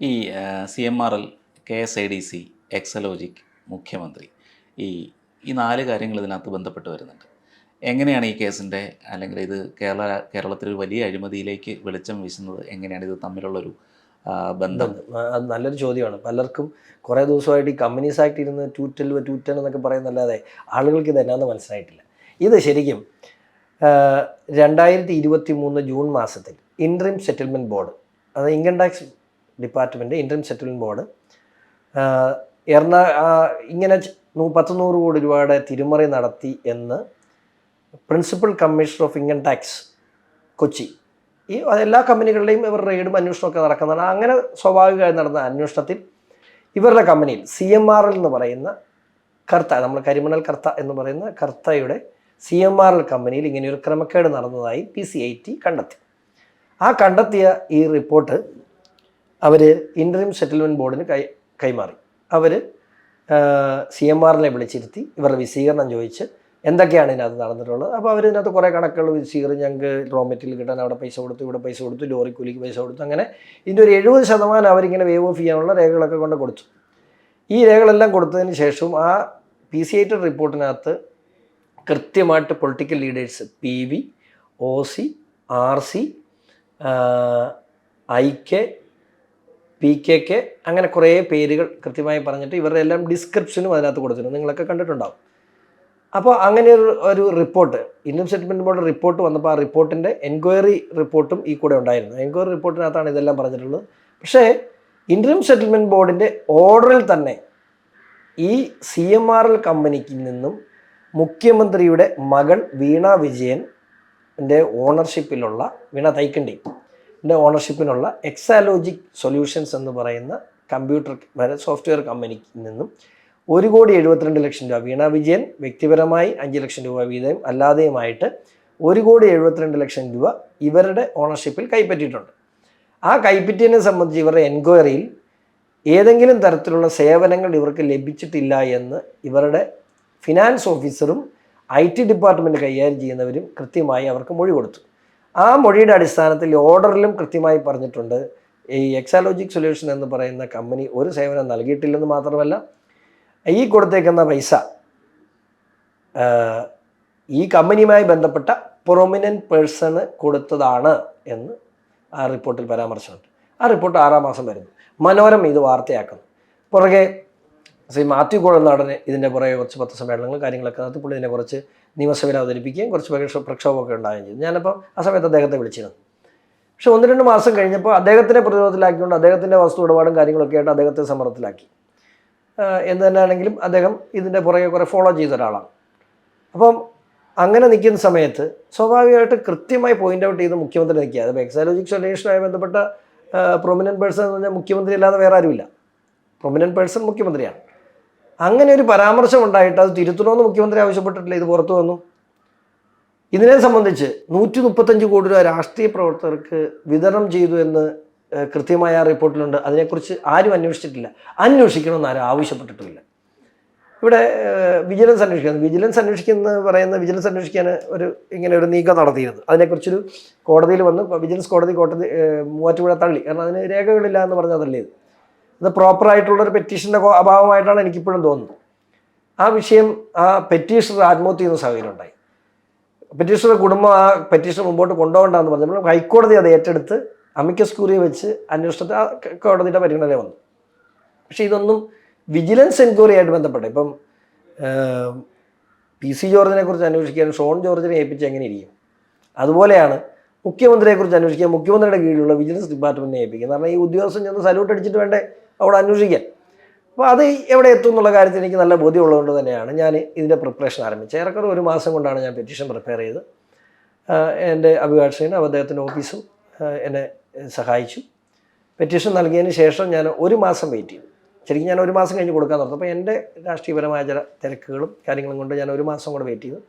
ഈ C M R L K S I D C Exalogic മുഖ്യമന്ത്രി. ഈ ഈ നാല് കാര്യങ്ങൾ ഇതിനകത്ത് ബന്ധപ്പെട്ട് വരുന്നുണ്ട്. എങ്ങനെയാണ് ഈ കേസിന്റെ അല്ലെങ്കിൽ ഇത് കേരള കേരളത്തിൽ വലിയ അഴിമതിയിലേക്ക് വെളിച്ചം വീശുന്നത് എങ്ങനെയാണ് ഇത് തമ്മിലുള്ളൊരു ബന്ധം? അത് നല്ലൊരു ചോദ്യമാണ്. പലർക്കും കുറേ ദിവസമായിട്ട് ഈ കമ്പനീസ് ആക്ട് ഇരുന്ന് ട്യൂറ്റൽ ട്വൽവ് എന്നൊക്കെ പറയുന്നല്ലാതെ ആളുകൾക്ക് ഇത് എന്നാന്ന് മനസ്സിലായിട്ടില്ല. ഇത് ശരിക്കും രണ്ടായിരത്തി ഇരുപത്തി മൂന്ന് ജൂൺ മാസത്തിൽ ഇൻട്രീം സെറ്റിൽമെന്റ് ബോർഡ് അത് income tax department interim settlement board. എറണാ ഇങ്ങനെ പത്ത് നൂറ് കോടി രൂപയുടെ തിരുമറി നടത്തി എന്ന് principal commissioner of income tax Kochi. ഈ എല്ലാ കമ്പനികളുടെയും ഇവർ റെയ്ഡും അന്വേഷണമൊക്കെ നടക്കുന്നതാണ്. അങ്ങനെ സ്വാഭാവികമായി നടന്ന അന്വേഷണത്തിൽ ഇവരുടെ കമ്പനിയിൽ സി എം ആർ എൽ എന്ന് പറയുന്ന കർത്ത നമ്മൾ കരിമണൽ കർത്ത എന്ന് പറയുന്ന കർത്തയുടെ സി എം ആർ എൽ കമ്പനിയിൽ ഇങ്ങനെ ഒരു ക്രമക്കേട് നടന്നതായി പി സി ഐ ടി കണ്ടെത്തി. ആ കണ്ടെത്തിയ ഈ റിപ്പോർട്ട് അവർ ഇന്ററിം സെറ്റിൽമെന്റ് ബോർഡിന് കൈ കൈമാറി. അവർ സി എം ആറിനെ വിളിച്ചിരുത്തി ഇവരുടെ വിശീകരണം ചോദിച്ച് എന്തൊക്കെയാണ് ഇതിനകത്ത് നടന്നിട്ടുള്ളത്. അപ്പോൾ അവർ ഇതിനകത്ത് കുറേ കണക്കുകൾ വിശദീകരണം ഞങ്ങൾക്ക് റോ മെറ്റീരിയൽ കിട്ടാൻ അവിടെ പൈസ കൊടുത്തു ഇവിടെ പൈസ കൊടുത്തു ലോറി കൂലിക്ക് പൈസ കൊടുത്തു അങ്ങനെ ഇതിന്റെ ഒരു എഴുപത് ശതമാനം അവരിങ്ങനെ വേവ് ഓഫ് ചെയ്യാനുള്ള രേഖകളൊക്കെ കൊണ്ട് കൊടുത്തു. ഈ രേഖകളെല്ലാം കൊടുത്തതിന് ശേഷവും ആ പി സി ഐ റിപ്പോർട്ടിനകത്ത് കൃത്യമായിട്ട് political leaders P V O C R C I K P K K അങ്ങനെ കുറേ പേരുകൾ കൃത്യമായി പറഞ്ഞിട്ട് ഇവരുടെ എല്ലാം ഡിസ്ക്രിപ്ഷനും അതിനകത്ത് കൊടുത്തിട്ടുണ്ട് നിങ്ങളൊക്കെ കണ്ടിട്ടുണ്ടാവും. അപ്പോൾ അങ്ങനെ ഒരു ഒരു report Indian settlement board report വന്നപ്പോൾ ആ റിപ്പോർട്ടിന്റെ എൻക്വയറി റിപ്പോർട്ടും ഈ കൂടെ ഉണ്ടായിരുന്നു. എൻക്വയറി റിപ്പോർട്ടിനകത്താണ് ഇതെല്ലാം പറഞ്ഞിട്ടുള്ളത്. പക്ഷേ ഇന്ത്യൻ സെറ്റിൽമെന്റ് ബോർഡിന്റെ ഓർഡറിൽ തന്നെ ഈ സി എം ആർ എൽ കമ്പനിക്ക് നിന്നും മുഖ്യമന്ത്രിയുടെ മകൾ വീണ വിജയന്റെ ഓണർഷിപ്പിലുള്ള വീണ തൈക്കണ്ടി ന്റെ ഓണർഷിപ്പിനുള്ള എക്സാലോജിക് സൊല്യൂഷൻസ് എന്ന് പറയുന്ന കമ്പ്യൂട്ടർ സോഫ്റ്റ്വെയർ കമ്പനിക്ക് നിന്നും ഒരു കോടി എഴുപത്തിരണ്ട് ലക്ഷം രൂപ വീണ വിജയൻ വ്യക്തിപരമായി അഞ്ച് ലക്ഷം രൂപ വീതം അല്ലാതെയുമായിട്ട് ഒരു കോടി എഴുപത്തിരണ്ട് ലക്ഷം രൂപ ഇവരുടെ ഓണർഷിപ്പിൽ കൈപ്പറ്റിയിട്ടുണ്ട്. ആ കൈപ്പറ്റിയതിനെ സംബന്ധിച്ച് ഇവരുടെ എൻക്വയറിയിൽ ഏതെങ്കിലും തരത്തിലുള്ള സേവനങ്ങൾ ഇവർക്ക് ലഭിച്ചിട്ടില്ല എന്ന് ഇവരുടെ ഫിനാൻസ് ഓഫീസറും ഐ ടി ഡിപ്പാർട്ട്മെന്റ് കൈകാര്യം ചെയ്യുന്നവരും കൃത്യമായി അവർക്ക് മൊഴി കൊടുത്തു. ആ മൊഴിയുടെ അടിസ്ഥാനത്തിൽ ഓർഡറിലും കൃത്യമായി പറഞ്ഞിട്ടുണ്ട്. ഈ എക്സാലോജിക് സൊല്യൂഷൻ എന്ന് പറയുന്ന കമ്പനി ഒരു സേവനം നൽകിയിട്ടില്ലെന്ന് മാത്രമല്ല ഈ കൊടുത്തേക്കുന്ന പൈസ ഈ കമ്പനിയുമായി ബന്ധപ്പെട്ട പ്രൊമിനന്റ് പേഴ്സണ് കൊടുത്തതാണ് എന്ന് ആ റിപ്പോർട്ടിൽ പരാമർശമുണ്ട്. ആ റിപ്പോർട്ട് ആറാം മാസം വരുന്നു. മനോരമ ഇത് വാർത്തയാക്കുന്നു. പുറകെ ശ്രീ മാത്യു കുഴൽനാടന് ഇതിന്റെ പുറകെ കുറച്ച് പത്ത് സമ്മേളനങ്ങൾ കാര്യങ്ങളൊക്കെ നടത്തി പുള്ളി ഇതിനെ കുറച്ച് നിയമസഭയിൽ അവതരിപ്പിക്കുകയും കുറച്ച് പ്രക്ഷോ പ്രക്ഷോഭമൊക്കെ ഉണ്ടാവുകയും ചെയ്തു. ഞാനപ്പോൾ ആ സമയത്ത് അദ്ദേഹത്തെ വിളിച്ചിരുന്നു. പക്ഷെ ഒന്ന് രണ്ട് മാസം കഴിഞ്ഞപ്പോൾ അദ്ദേഹത്തിനെ പ്രതിരോധത്തിലാക്കിക്കൊണ്ട് അദ്ദേഹത്തിന്റെ വസ്തു ഇടപാടും കാര്യങ്ങളൊക്കെ ആയിട്ട് അദ്ദേഹത്തെ സമ്മർദ്ദത്തിലാക്കി. എന്ന് എന്ന് തന്നെയാണെങ്കിലും അദ്ദേഹം ഇതിന്റെ പുറകെ കുറേ ഫോളോ ചെയ്ത ഒരാളാണ്. അപ്പം അങ്ങനെ നിൽക്കുന്ന സമയത്ത് സ്വാഭാവികമായിട്ട് കൃത്യമായി പോയിന്റ് ഔട്ട് ചെയ്ത് മുഖ്യമന്ത്രി നിൽക്കുക. അത് എക്സാലോജിക് സൊല്യൂഷനുമായി ബന്ധപ്പെട്ട പ്രൊമിനന്റ് പേഴ്സൺ എന്ന് പറഞ്ഞാൽ മുഖ്യമന്ത്രി അല്ലാതെ വേറെ ആരുമില്ല. പ്രൊമിനന്റ് പേഴ്സൺ മുഖ്യമന്ത്രിയാണ്. അങ്ങനെ ഒരു പരാമർശം ഉണ്ടായിട്ട് അത് തിരുത്തണമെന്ന് മുഖ്യമന്ത്രി ആവശ്യപ്പെട്ടിട്ടില്ല. ഇത് പുറത്തു വന്നു. ഇതിനെ സംബന്ധിച്ച് നൂറ്റി മുപ്പത്തഞ്ച് കോടി രൂപ രാഷ്ട്രീയ പ്രവർത്തകർക്ക് വിതരണം ചെയ്തു എന്ന് കൃത്യമായ റിപ്പോർട്ടിലുണ്ട്. അതിനെക്കുറിച്ച് ആരും അന്വേഷിച്ചിട്ടില്ല. അന്വേഷിക്കണമെന്ന് ആരും ആവശ്യപ്പെട്ടിട്ടില്ല. ഇവിടെ വിജിലൻസ് അന്വേഷിക്കുന്നത് വിജിലൻസ് അന്വേഷിക്കുന്ന പറയുന്ന വിജിലൻസ് അന്വേഷിക്കാൻ ഒരു ഇങ്ങനെ ഒരു നീക്കം നടത്തിയിരുന്നു. അതിനെക്കുറിച്ചൊരു കോടതിയിൽ വന്ന്. വിജിലൻസ് കോടതി കോടതി മൂവാറ്റുപുഴ തള്ളി. കാരണം അതിന് രേഖകളില്ല എന്ന് പറഞ്ഞാൽ തള്ളിയത്. അത് പ്രോപ്പറായിട്ടുള്ള ഒരു പെറ്റീഷന്റെ അഭാവമായിട്ടാണ് എനിക്കിപ്പോഴും തോന്നുന്നത്. ആ വിഷയം ആ പെറ്റീഷണർ ആത്മഹത്യ ചെയ്യുന്ന സാഹചര്യം ഉണ്ടായി. കുടുംബം ആ പെറ്റീഷൻ മുമ്പോട്ട് കൊണ്ടുപോകണ്ടെന്ന് പറഞ്ഞപ്പോൾ ഹൈക്കോടതി അത് ഏറ്റെടുത്ത് അമിക്കസ് കൂറിയെ വെച്ച് അന്വേഷണത്തെ കോടതിയുടെ പരിഗണന വന്നു. പക്ഷേ ഇതൊന്നും വിജിലൻസ് എൻക്വയറി ആയിട്ട് ബന്ധപ്പെട്ട ഇപ്പം പി സി ജോർജിനെ കുറിച്ച് അന്വേഷിക്കാൻ ഷോൺ ജോർജിനെ ഏൽപ്പിച്ച് എങ്ങനെ ഇരിക്കും? അതുപോലെയാണ് മുഖ്യമന്ത്രിയെക്കുറിച്ച് അന്വേഷിക്കാൻ മുഖ്യമന്ത്രിയുടെ കീഴിലുള്ള വിജിലൻസ് ഡിപ്പാർട്ട്മെന്റിനെ ഏൽപ്പിക്കുക കാരണം ഈ ഉദ്യോഗസ്ഥൻ ചെന്ന് സല്യൂട്ട് അടിച്ചിട്ട് വേണ്ടേ അവിടെ അന്വേഷിക്കാൻ. അപ്പോൾ അത് എവിടെ എത്തും എന്നുള്ള കാര്യത്തിൽ എനിക്ക് നല്ല ബോധ്യമുള്ളതുകൊണ്ട് തന്നെയാണ് ഞാൻ ഇതിന്റെ പ്രിപ്പറേഷൻ ആരംഭിച്ചത്. ഏറെക്കുറെ ഒരു മാസം കൊണ്ടാണ് ഞാൻ പെറ്റീഷൻ പ്രിപ്പയർ ചെയ്ത് എന്റെ അഭിഭാഷകനും അദ്ദേഹത്തിന്റെ ഓഫീസും എന്നെ സഹായിച്ചു. പെറ്റീഷൻ നൽകിയതിന് ശേഷം ഞാൻ ഒരു മാസം വെയിറ്റ് ചെയ്തു. ശരിക്കും ഞാൻ ഒരു മാസം കഴിഞ്ഞ് കൊടുക്കാൻ തുടങ്ങി. അപ്പോൾ എന്റെ രാഷ്ട്രീയപരമായ ചില തിരക്കുകളും കാര്യങ്ങളും കൊണ്ട് ഞാൻ ഒരു മാസം കൂടെ വെയിറ്റ് ചെയ്തു.